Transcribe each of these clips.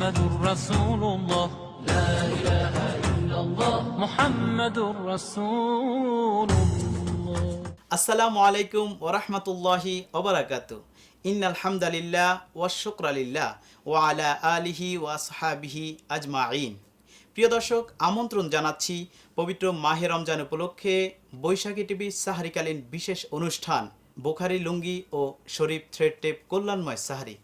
محمد رسول الله لا إله إلا الله محمد رسول الله আসসালামু আলাইকুম ওরহমতুল্লাহি ওবরাকাত ইন্নাল হামদালিল্লাহ ওয়াশুক্রালিল্লাহ ওয়া আলা আলিহি ওয়া সাহাবিহি আজমাইন প্রিয় দর্শক আমন্ত্রণ জানাচ্ছি পবিত্র মাহে রমজান উপলক্ষে বৈশাখী টিভি সাহারিকালীন বিশেষ অনুষ্ঠান বোখারি লুঙ্গি ও শরীফ থ্রেড টেপ কল্যাণময় সাহারি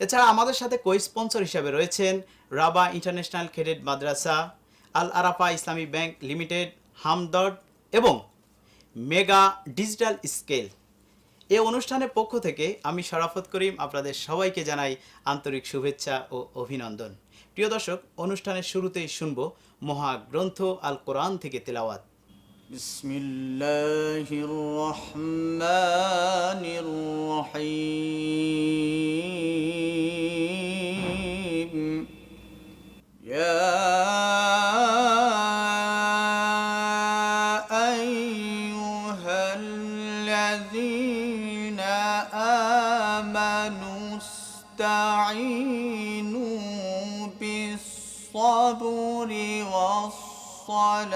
এছাড়া আমাদের সাথে কো স্পন্সর হিসাবে রয়েছেন রাবা ইন্টারন্যাশনাল ক্রেডিট মাদ্রাসা, আল আরাফা ইসলামী ব্যাংক লিমিটেড, হামদর্দ এবং মেগা ডিজিটাল স্কেল। এ অনুষ্ঠানের পক্ষ থেকে আমি শরাফত করিম আপনাদের সবাইকে জানাই আন্তরিক শুভেচ্ছা ও অভিনন্দন। প্রিয় দর্শক, অনুষ্ঠানের শুরুতেই শুনব মহাগ্রন্থ আল কোরআন থেকে তেলাওয়াত। بسم الله الرحمن الرحيم. يا أيها الذين آمنوا استعينوا بالصبر الصلاة.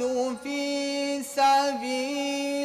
يقتل في سبيل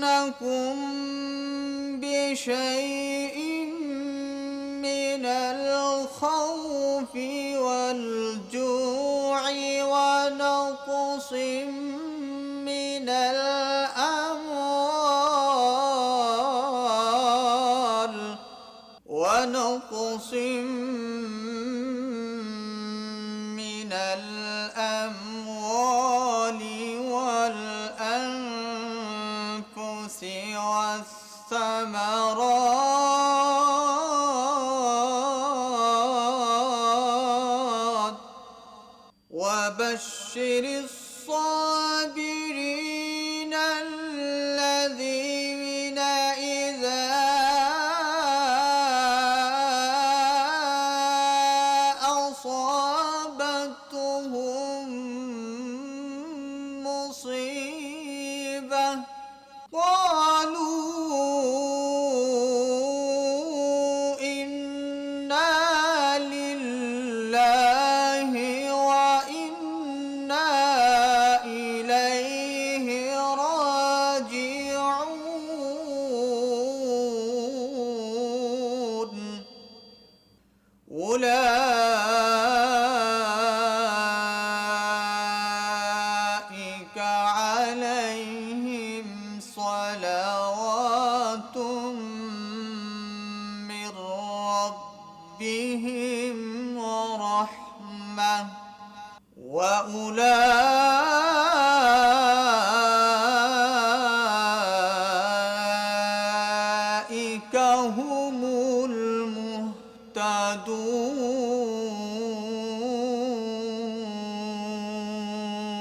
ولنبلونكم بشيء من الخوف والجوع ونقص من وبشر الصابرين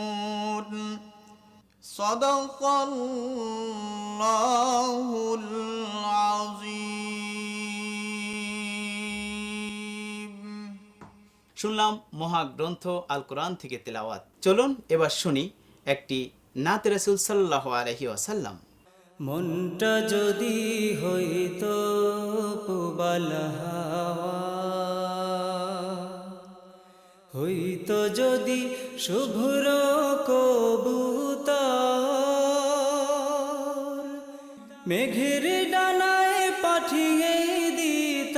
المهتدون صدق الله العظيم শুনলাম মহাগ্রন্থ আল কোরআন থেকে তেলাওয়াত চলুন এবার শুনি একটি নাত রসুল সাল্লাহ আলহি আসাল্লাম মনটা যদি হইতো পুবাল হাওয়া হইতো যদি শুভ্র কবুতর, মেঘের ডানায় পাঠিয়ে দিত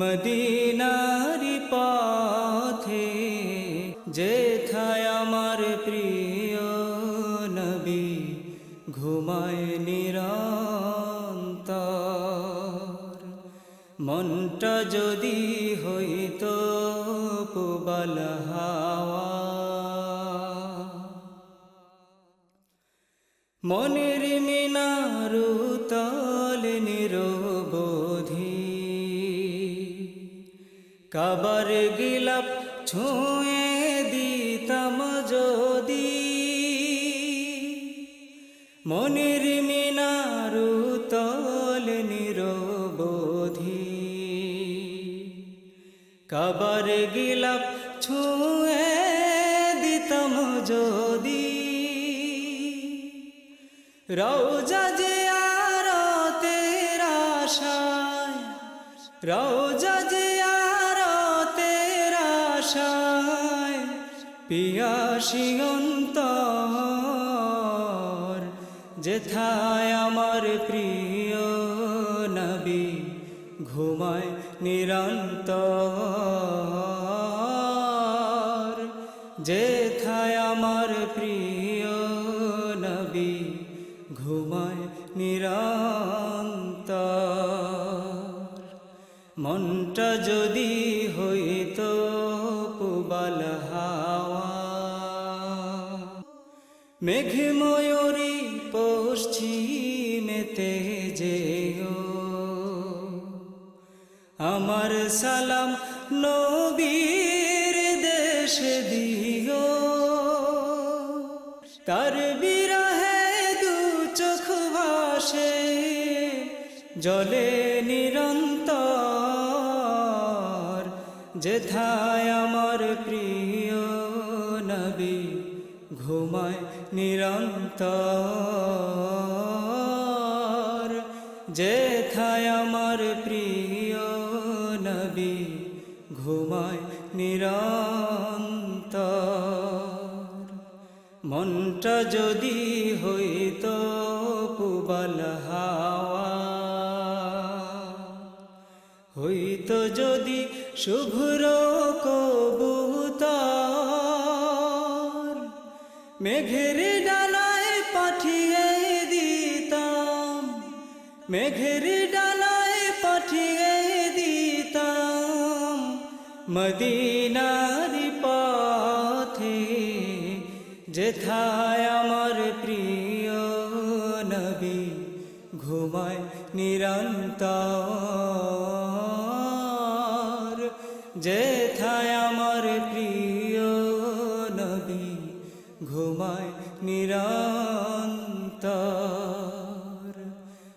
মদিনারি পথে, যেথায় আমার প্রিয় নবী ঘুমায় নিরন্তর। মনটা যদি কাবার গিলাপ ছুঁয়ে দিতাম যদি। মনের মিনারু তল নিরবধি। কাবার গিলাপ ছুঁয়ে দিতাম যদি। রৌজা যে আর তেরা শায় তেরা শায় পিয়াসি অন্তর যেথায় আমার প্রিয় নবী ঘুমায় নিরন্তর। আমার সালাম নবীর দেশ দিও। তার বিরহে দু চোখ ভাসে, জলে নিরন্তর, যেথায় আমার প্রিয় নবী ঘুমায় নিরন্তর যেথায় মনটা যদি হইতো পুবাল হাওয়া, হইতো যদি শুভ্র কবুতর, মেঘের ডানায় পাঠিয়ে দিতাম, মেঘের ডানায় পাঠিয়ে দিতাম, মদিনারি যেথায় আমার প্রিয় নবী, ঘুমায় নিরন্তর। যেথায় আমার প্রিয় নবী, ঘুমায় নিরন্তর।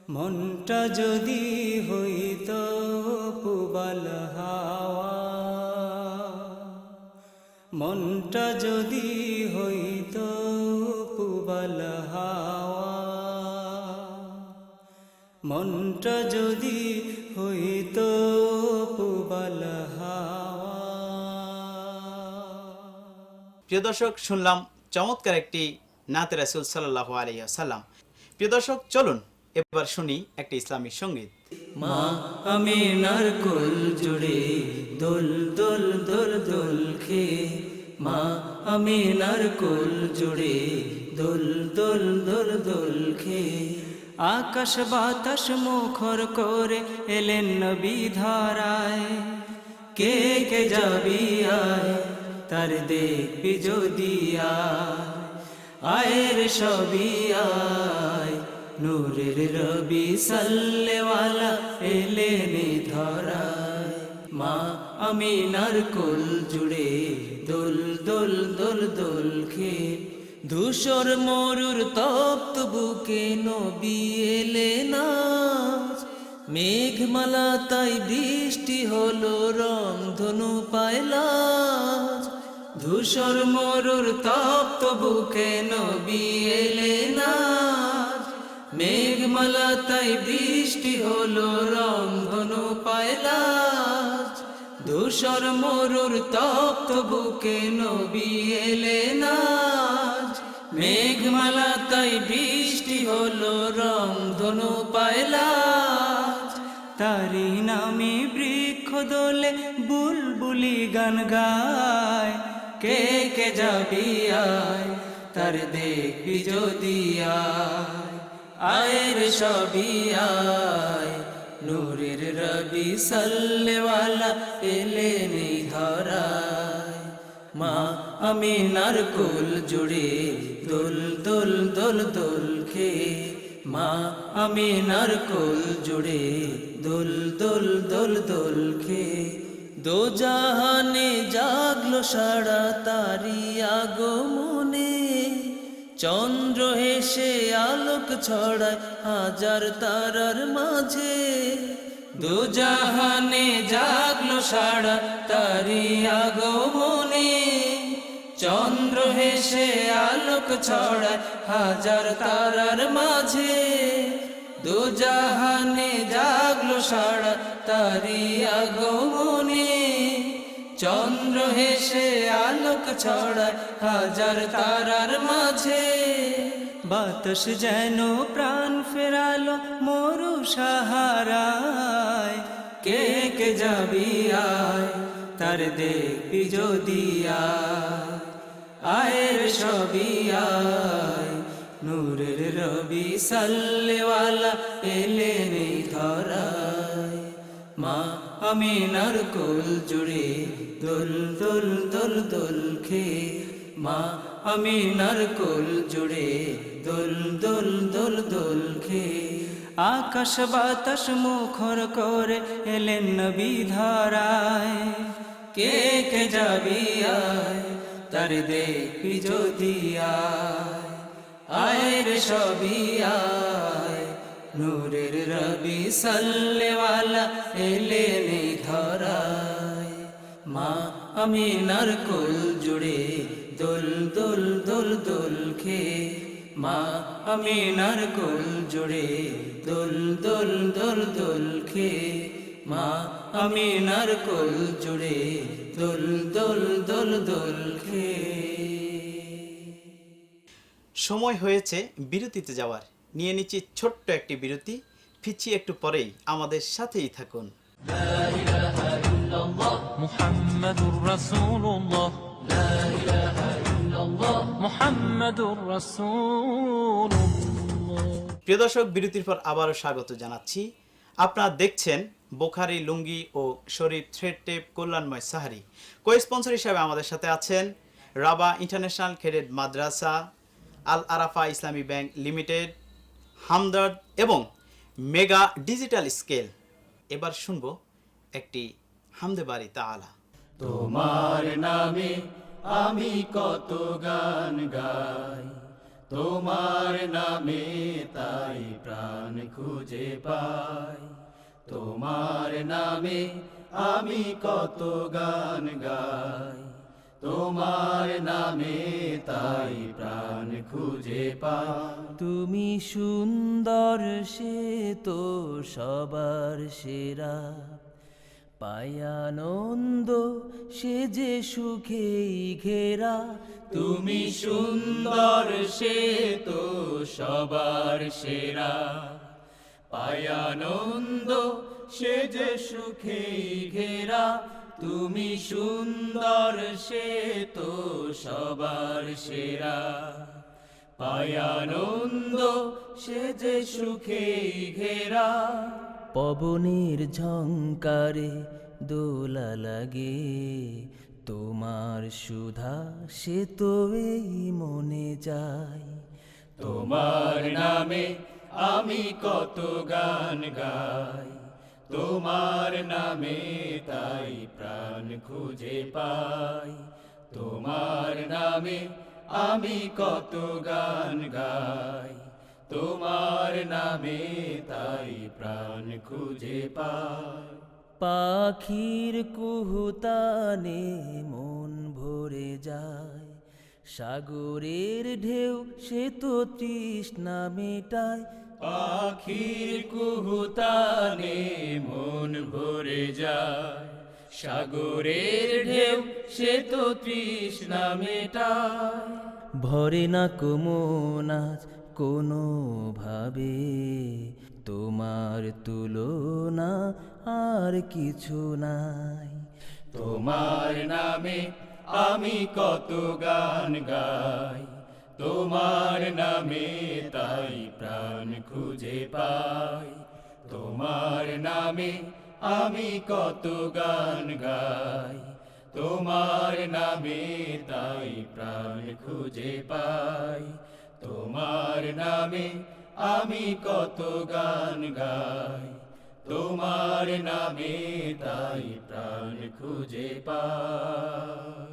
মনটা যদি হইত পুবাল হাওয়া, মনটা যদি প্রিয় দর্শক, শুনলাম চমৎকার একটি নাতে রাসুল সাল্লাহ আলিয়াল্লাম প্রিয় দর্শক, চলুন এবার শুনি একটি ইসলামী সংগীত। মা আমি নারকুল জুড়ে দোল দোল দোল দোল খে মা আমি নারকুল জুড়ে দোল দোল দোল দোল খে আকাশ বাতাস মুখর করে এলেন নবী ধরায়। কে কে যাবি আয়? তার দেখবি যদি আয়ের সবই আয়। নূরের রবি সাল্লেওয়ালা এলেনে ধরায়। মা আমি নারকোল জুড়ে দোল দোল দোল দোল খে ধূসর মরুর তপ্ত বুকে নবী এলে নাচ মেঘমালা তাই বৃষ্টি হলো রং ধনু পায়লাজ ধূসর মরুর তপ্ত বুকে নবী নাচ মেঘমালা তাই বৃষ্টি হলো রং ধনু পায়লাজ। ধূসর মরুর তপ্ত বুকে নবী নাচ মেঘমালা তাই বৃষ্টি হলো রং ধনু পায়লাজ। তারি নামে বৃক্ষ দোলে বুলবুলি গান গায়। কে কে যাবি আয়? তার দেখবি যদি আয়। আয়ের সবই আয়। নূরের রবি সাল্লেওয়ালা এলে নেই ধরায়। মা আমি নারকুল জুড়ে দোল দোল দোল দোল খে মা আমি নারকুল জুড়ে দোল দোল দোল দোল খে দো জাহানে জাগলো সারা তারি আগমনে। চন্দ্র হেসে আলোক ছড়ায় হাজার তারার মাঝে। দু জাহানে জাগলো সারা তারি আগমনে। চন্দ্র হেসে আলোক ছড়ায় হাজার তারার মাঝে। দু জাহানে জাগলো সারা তারি আগমনে। চন্দ্র হেসে আলোক ছড়ায়, হাজার তারার মাঝে। বাতাস যেন প্রাণ ফেরালো মরু সাহারায়। কে কে যাবি আয়, তার দেখবি যদি আয়। আয়ের সবই আয়, নূরের রবি সাল্লেওয়ালা এলে নেই ধরায়। মা আমি নারকোল জুড়ে দোল দোল দোল দোল খে মা আমি নারকোল জুড়ে দোল দোল দোল দোল খে আকাশ বাতাস মুখর করে এলেন নবী ধরায়। কে কে যাবি আয়, তার দেখবি যদি আয়। আয়ের সবই আয়। নূরের রবি সাল্লেওয়ালা এলে নেই ধরায়। মা আমি নারকোল জুড়ে দোল দোল দোল দোল খে মা আমি নারকোল জুড়ে দোল দোল দোল দোল খে মা আমি নারকোল জুড়ে দোল দোল দোল দোল খে সময় হয়েছে বিরতিতে যাওয়ার। নিয়ে নিচ্ছি ছোট্ট একটি বিরতি। ফিরছি একটু পরেই। আমাদের সাথেই থাকুন। প্রিয় দর্শক বিরতির পর আবারও স্বাগত জানাচ্ছি। আপনারা দেখছেন বোখারি লুঙ্গি ও শরীফ থ্রেড টেপ কল্যাণময় সাহারি। কো স্পন্সর হিসাবে আমাদের সাথে আছেন রাবা ইন্টারন্যাশনাল খেডেড মাদ্রাসা আল আরাফা ইসলামী ব্যাংক লিমিটেড হামদর্দ এবং মেগা ডিজিটাল স্কেল। এবার শুনব একটি হামদে বাড়ি তাআলা তোমার নামে আমি কত গান গাই। তোমার নামে তাই প্রাণ খুঁজে পাই। তোমার নামে আমি কত গান গাই। তোমার নামে তাই প্রাণ খুঁজে পাই তুমি সুন্দর, সে তো সবার সেরা। পায়ানন্দ, সে যে সুখেই ঘেরা। তুমি সুন্দর, সে তো সবার সেরা। পায়ানন্দ, সে যে সুখেই ঘেরা। তুমি সুন্দর সে তো সবার সেরা। পায়ানন্দ সে যে সুখে ঘেরা। পবনের ঝঙ্কারে দোলা লাগে। তোমার সুধা সে তো এই মনে যায়। তোমার নামে আমি কত গান গাই। তোমার নামে তাই প্রাণ খুঁজে পাই। তোমার নামে আমি কত গান গাই। তোমার নামে তাই প্রাণ খুঁজে পাই। পাখির কুহুতানে মন ভরে যায়। সাগরের ঢেউ সে তো তৃষ্ণা মেটায়। পাখির কুহুতানে মন ভরে যায়। সাগরের ঢেউ সে তো তৃষ্ণা মেটায়। ভরে না কুমনাজ কোনো ভাবে তোমার তুলনা আর কিছু নাই। তোমার নামে আমি কত গান গাই। তোমার নামে তাই প্রাণ খুঁজে পাই। তোমার নামে আমি কত গান গাই। তোমার নামে তাই প্রাণ খুঁজে পাই। তোমার নামে আমি কত গান গাই। তোমার নামে তাই প্রাণ খুঁজে পাই।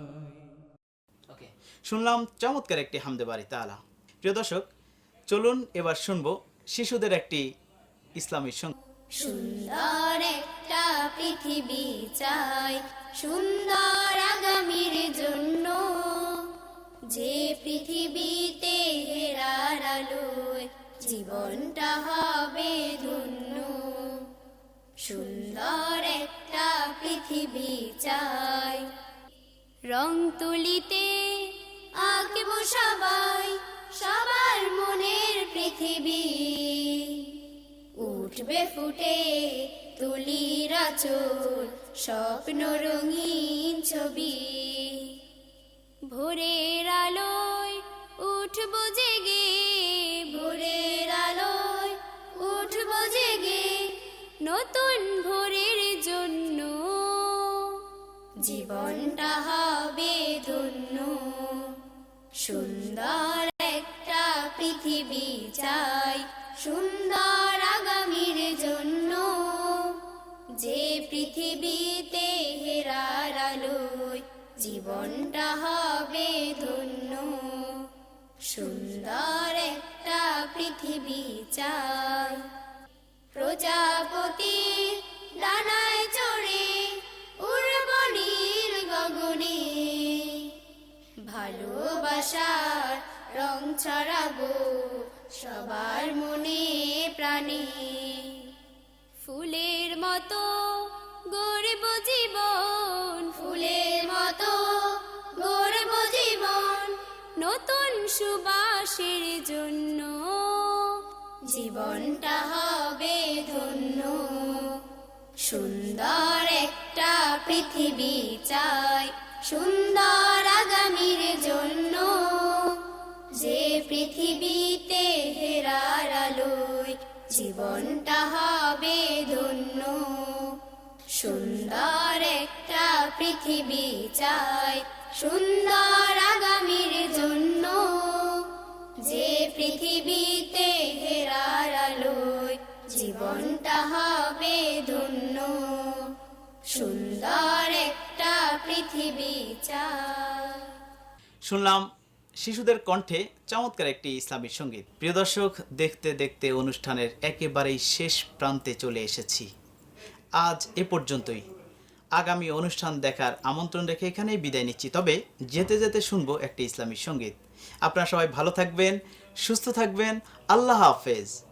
শুনলাম চমৎকার একটি হামদে বাড়ি তালা। প্রিয় দর্শক, চলুন এবার শুনব শিশুদের একটি ইসলামী সংগীত সুন্দর একটা পৃথিবী চাই, সুন্দর আগামীর জন্য। যে পৃথিবীতে হেরার আলোয় জীবনটা হবে ধন্য। সুন্দর একটা পৃথিবী চাই, রং তুলিতে আঁকব সবাই সবার মনের পৃথিবী। উঠবে ফুটে তুলির আচল, স্বপ্ন রঙিন ছবি। ভোরের আলোয় উঠব জেগে, ভোরের আলোয় উঠব জেগে নতুন ভোরের জন্য। জীবনটা ধন্য সুন্দর একটা পৃথিবী চাই, সুন্দর আগামীর জন্য। যে পৃথিবীতে হেরার আলোয় জীবনটা হবে ধন্য। সুন্দর একটা পৃথিবী চাই। প্রজাপতি ডানায় ভালোবাসার রং ছড়াবো সবার মনে প্রাণে। ফুলের মতো গরিব জীবন, ফুলের মতো গরিব জীবন নতুন সুবাসের জন্য। জীবনটা হবে ধন্য, সুন্দর একটা পৃথিবী চাই, সুন্দর আগামীর জন্য। পৃথিবীতে হেরার আলোয় জীবনটা হবে ধন্য। সুন্দর একটা পৃথিবী চাই, সুন্দর আগামীর জন্য। যে পৃথিবীতে হেরার আলোয় জীবনটা হবে ধন্য। সুন্দর একটা পৃথিবী চাই। শুনলাম শিশুদের কণ্ঠে চমৎকার একটি ইসলামী সংগীত। প্রিয় দর্শক, দেখতে দেখতে অনুষ্ঠানের একেবারেই শেষ প্রান্তে চলে এসেছি। আজ এ পর্যন্তই। আগামী অনুষ্ঠান দেখার আমন্ত্রণ রেখে এখানেই বিদায় নিচ্ছি। তবে যেতে যেতে শুনব একটি ইসলামী সংগীত। আপনারা সবাই ভালো থাকবেন, সুস্থ থাকবেন। আল্লাহ হাফেজ।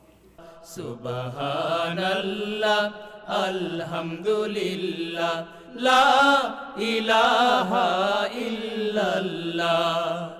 আলহামদুলিল্লাহ ইলাহা ইল্লাল্লাহ।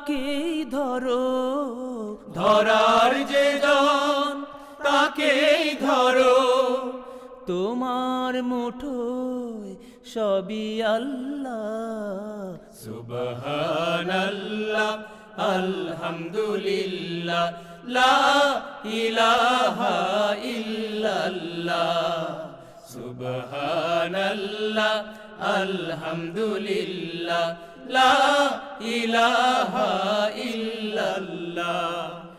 তাকেই ধরো। ধরার যে জন তাকেই ধরো। তোমার মুঠোয় সবই আল্লাহ। সুবহানাল্লাহ, আলহামদুলিল্লাহ, লা ইলাহা ইল্লাল্লাহ। সুবহানাল্লাহ, আলহামদুলিল্লাহ লা ইলাহা ইল্লাল্লাহ।